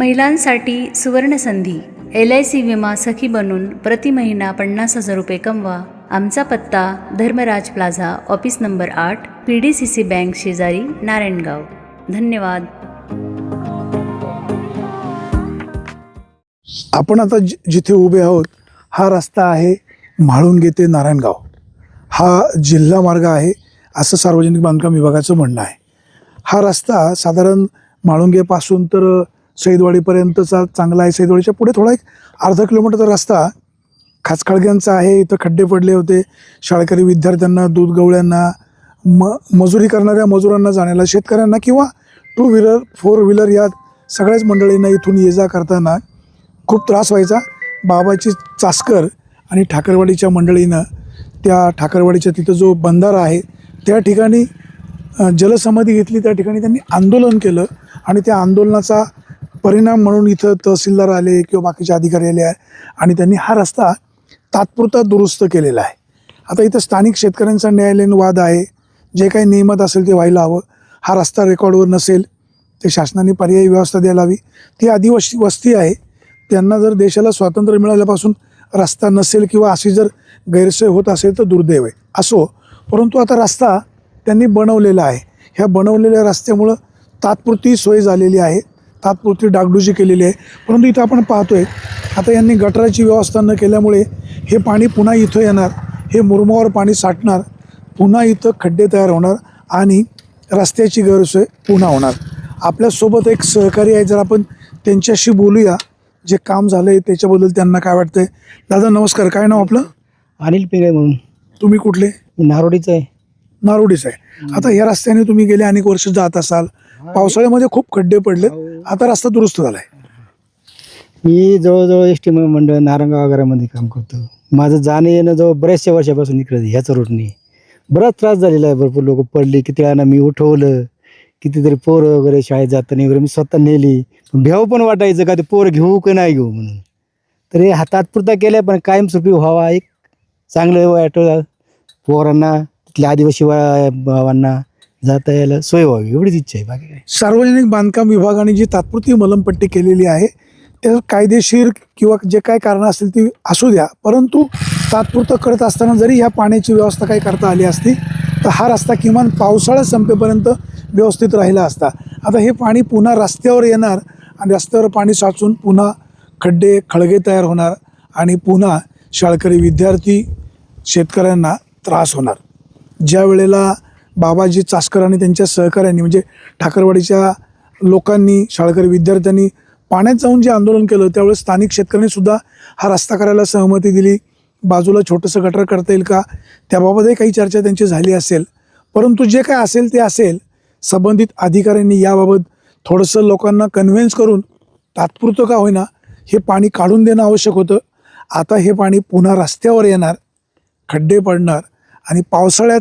महिलांसाठी सुवर्णसंधी L I C विमा सखी बनून प्रति महिना पन्नास हजार रुपये कमवा. आमचा पत्ता धर्मराज प्लाझा ऑफिस नंबर आठ P D C C bank शेजारी नारायणगाव. धन्यवाद. आपण आता जि जिथे उभे आहोत हा रस्ता आहे म्हाळुंगे ते नारायणगाव. हा जिल्हा मार्ग आहे असं सार्वजनिक बांधकाम विभागाचं म्हणणं आहे. हा रस्ता साधारण म्हाळुंगेपासून तर सईदवाडीपर्यंतचा चांगला आहे. सईदवाडीच्या पुढे थोडा एक अर्धा किलोमीटरचा रस्ता खाचखळग्यांचा आहे. इथं खड्डे पडले होते. शाळकरी विद्यार्थ्यांना दूध गवळ्यांना म मजुरी करणाऱ्या मजुरांना जाण्याला शेतकऱ्यांना किंवा टू व्हीलर फोर व्हीलर या सगळ्याच मंडळींना इथून ये जा करताना खूप त्रास व्हायचा. बाबाची चासकर आणि ठाकरवाडीच्या मंडळीनं त्या ठाकरवाडीच्या तिथं जो बंधारा आहे त्या ठिकाणी जलसमाधी घेतली. त्या ठिकाणी त्यांनी आंदोलन केलं आणि त्या आंदोलनाचा परिणाम म्हणून इथं तहसीलदार आले किंवा बाकीचे अधिकारी आले आहे आणि त्यांनी हा रस्ता तात्पुरता दुरुस्त केलेला आहे. आता इथं स्थानिक शेतकऱ्यांचा न्यायालयीन वाद आहे. जे काही नियमत असेल ते व्हायला हवं. हा रस्ता रेकॉर्डवर नसेल. ते शासनाने पर्यायी व्यवस्था द्यायला हवी ती आदिवासी वस्ती आहे. त्यांना जर देशाला स्वातंत्र्य मिळाल्यापासून रस्ता नसेल किंवा अशी जर गैरसोय होत असेल तर दुर्दैव आहे. असो परंतु आता रस्ता त्यांनी बनवलेला आहे. ह्या बनवलेल्या रस्त्यामुळं तात्पुरती सोय झालेली आहे. तात्पुरती डागडुजी केलेली आहे. परंतु इथं आपण पाहतोय आता यांनी गटाराची व्यवस्था न केल्यामुळे हे पाणी पुन्हा इथं येणार हे मुरमावर पाणी साठणार पुन्हा इथं खड्डे तयार होणार आणि रस्त्याची गैरसोय पुन्हा होणार. आपल्यासोबत एक सहकारी आहे जर आपण त्यांच्याशी बोलूया जे काम झालं आहे त्याच्याबद्दल त्यांना काय वाटतंय? दादा नमस्कार. काय नाव आपलं? अनिल पिंगळे म्हणून. तुम्ही कुठले? मी नारोडीचं आहे. नारोडीच आहे. आता या रस्त्याने तुम्ही गेले अनेक वर्ष जात असाल. पावसाळ्यामध्ये खूप खड्डे पडले आता रस्ता दुरुस्त झालाय. मी जवळजवळ एस टी मंडळ नारंगाव वगैरेमध्ये काम करतो. माझं जाणं येणं जवळ बऱ्याचशा वर्षापासून इकडे ह्याच रोडने बराच त्रास झालेला आहे. भरपूर लोक पडली. किती वेळानं मी उठवलं. कितीतरी पोरं वगैरे शाळेत जाताना वगैरे मी स्वतः नेली. पण भ्याव पण वाटायचं का ते पोरं घेऊ का नाही घेऊ म्हणून. तर हे हातातपुरता केल्या पण कायमस्वरूपी व्हावा एक चांगलं वाटतं पोरांना तिथल्या आदिवासी बाबांना भावांना जाता यायला सोय व्हावी एवढीच इच्छा आहे बाकी काय सार्वजनिक बांधकाम विभागाने जी तात्पुरती मलमपट्टी केलेली आहे त्यात कायदेशीर किंवा जे काय कारणं असतील ती असू द्या परंतु तात्पुरतं करत असताना जरी ह्या पाण्याची व्यवस्था काही करता आली असती तर हा रस्ता किमान पावसाळा संपेपर्यंत व्यवस्थित राहिला असता. आता हे पाणी पुन्हा रस्त्यावर येणार आणि रस्त्यावर पाणी साचून पुन्हा खड्डे खळगे तयार होणार आणि पुन्हा शाळकरी विद्यार्थी शेतकऱ्यांना त्रास होणार. ज्या वेळेला बाबाजी चासकर आणि त्यांच्या सहकाऱ्यांनी म्हणजे ठाकरवाडीच्या लोकांनी शाळकरी विद्यार्थ्यांनी पाण्यात जाऊन जे आंदोलन केलं त्यावेळेस स्थानिक शेतकऱ्यांनी सुद्धा हा रस्ता करायला सहमती दिली. बाजूला छोटंसं गटर करता येईल का? त्याबाबतही काही चर्चा त्यांची झाली असेल. परंतु जे काय असेल ते असेल. संबंधित अधिकाऱ्यांनी याबाबत थोडंसं लोकांना कन्व्हिन्स करून तात्पुरतं का होईना हे पाणी काढून देणं आवश्यक होतं. आता हे पाणी पुन्हा रस्त्यावर येणार खड्डे पडणार आणि पावसाळ्यात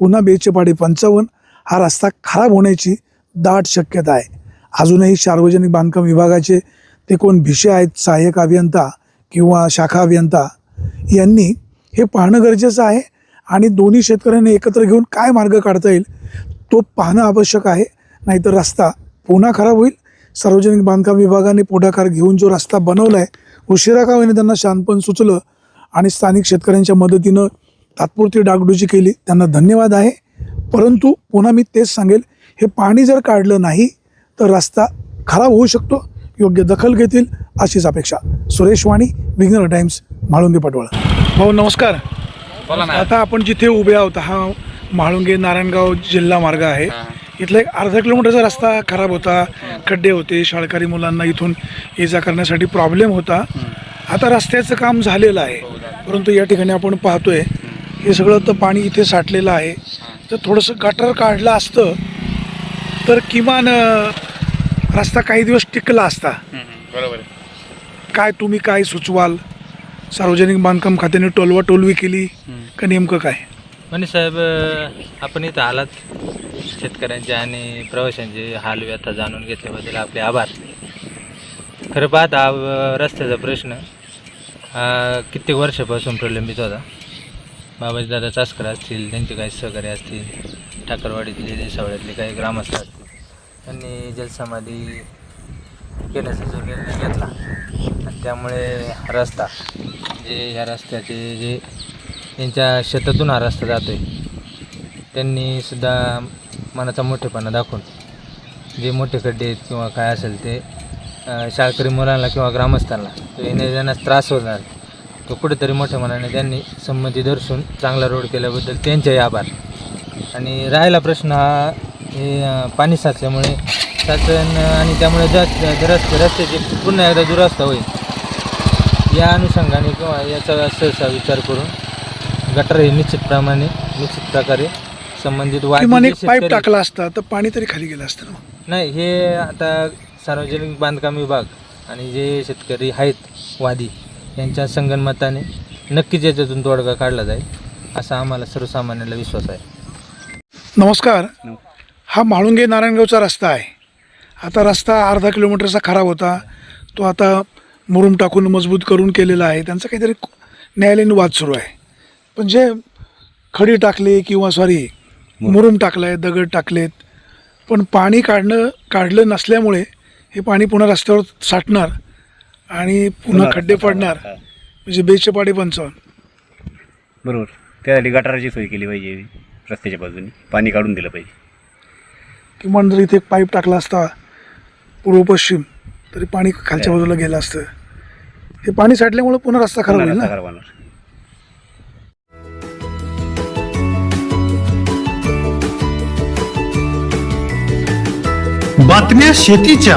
पुन्हा बेचे पंचावन्न. हा रस्ता खराब होण्याची दाट शक्यता आहे. अजूनही सार्वजनिक बांधकाम विभागाचे ते कोण भिषे आहेत सहाय्यक अभियंता किंवा शाखा अभियंता यांनी हे पाहणं गरजेचं आहे आणि दोन्ही शेतकऱ्यांनी एकत्र घेऊन काय मार्ग काढता येईल तो पाहणं आवश्यक आहे. नाहीतर रस्ता पुन्हा खराब होईल. सार्वजनिक बांधकाम विभागाने पुढाकार घेऊन जो रस्ता बनवला आहे उशिरा का होईने त्यांना शानपण सुचलं आणि स्थानिक शेतकऱ्यांच्या मदतीनं तात्पुरती डागडुजी केली. त्यांना धन्यवाद आहे. परंतु पुन्हा मी तेच सांगेल. हे पाणी जर काढलं नाही तर रस्ता खराब होऊ शकतो. योग्य दखल घेतील अशीच अपेक्षा. सुरेश वाणी विघ्नर टाइम्स म्हाळुंगे पटवळ. भाऊ नमस्कार. बोला ना. आता आपण जिथे उभे आहोत हा म्हाळुंगे नारायणगाव जिल्हा मार्ग आहे. इथला एक अर्धा किलोमीटरचा रस्ता खराब होता खड्डे होते शाळकरी मुलांना इथून ये जा करण्यासाठी प्रॉब्लेम होता. आता रस्त्याचं काम झालेलं आहे. परंतु या ठिकाणी आपण पाहतोय हे सगळं तर पाणी इथे साठलेलं आहे. तर थोडंसं गटर काढलं असतं तर किमान रस्ता काही दिवस टिकला असता. बरोबर काय तुम्ही काय सुचवाल? सार्वजनिक बांधकाम खात्याने टोलवा टोलवी केली का नेमकं काय? म्हणे साहेब आपण इथं आलात. शेतकऱ्यांचे आणि प्रवाशांचे हाल व्यथा जाणून घेतल्याबद्दल आपले आभार. खरं पाहता रस्त्याचा प्रश्न कित्येक वर्षापासून प्रलंबित होता. बाबाजी दादा चास्कर असतील त्यांचे काही सहकारी असतील ठाकरवाडीतले देसावड्यातले काही ग्रामस्थ असतील त्यांनी जलसमाधी घेण्याचा जो निर्णय घेतला. आणि त्यामुळे हा रस्ता जे ह्या रस्त्याचे जे त्यांच्या शेतातून हा रस्ता जातो आहे त्यांनी सुद्धा मनाचा मोठेपणा दाखवून जे मोठे खड्डे आहेत किंवा काय असेल ते शाळकरी मुलांना किंवा ग्रामस्थांना तो येण्या जाण्यास त्रास होणार तो कुठेतरी मोठ्या मनाने त्यांनी संमती दर्शवून चांगला रोड केल्याबद्दल त्यांचेही आभार. आणि राहिला प्रश्न हा हे पाणी साचल्यामुळे शासन आणि त्यामुळे जास्त रस्ते रस्त्याची पुन्हा एकदा दुरस्ता होईल या अनुषंगाने किंवा याचा सहसा विचार करून गटर हे निश्चितप्रमाणे निश्चित प्रकारे संबंधित पाईप टाकला असता तर पाणी तरी खाली गेलं असतं नाही हे आता सार्वजनिक बांधकाम विभाग आणि जे शेतकरी आहेत वादी यांच्या संगनमताने नक्कीच याच्यातून तोडगा काढला जाईल असा आम्हाला सर्वसामान्याला विश्वास आहे. नमस्कार. हा म्हाळुंगे नारायणगावचा रस्ता आहे. आता रस्ता अर्धा किलोमीटरचा खराब होता. तो आता मुरुम टाकून मजबूत करून केलेला आहे. त्यांचा काहीतरी न्यायालयीन वाद सुरू आहे. पण जे खडी टाकली किंवा सॉरी मुरुम टाकलं आहे दगड टाकलेत पण पाणी काढणं काढलं नसल्यामुळे हे पाणी पुन्हा रस्त्यावर साठणार आणि पुन्हा खड्डे पडणार. म्हणजे बेचे पाडे पंचावन्न बरोबर. त्यासाठी गटाराची सोय केली पाहिजे. रस्त्याच्या बाजूने पाणी काढून दिलं पाहिजे. किमान जर इथे एक पाईप टाकला असता पूर्व पश्चिम तरी पाणी खालच्या बाजूला गेलं असतं. हे पाणी साठल्यामुळे पुन्हा रस्ता खराब होईल रस्ता ना? खराब होणार. बातम्या शेतीच्या.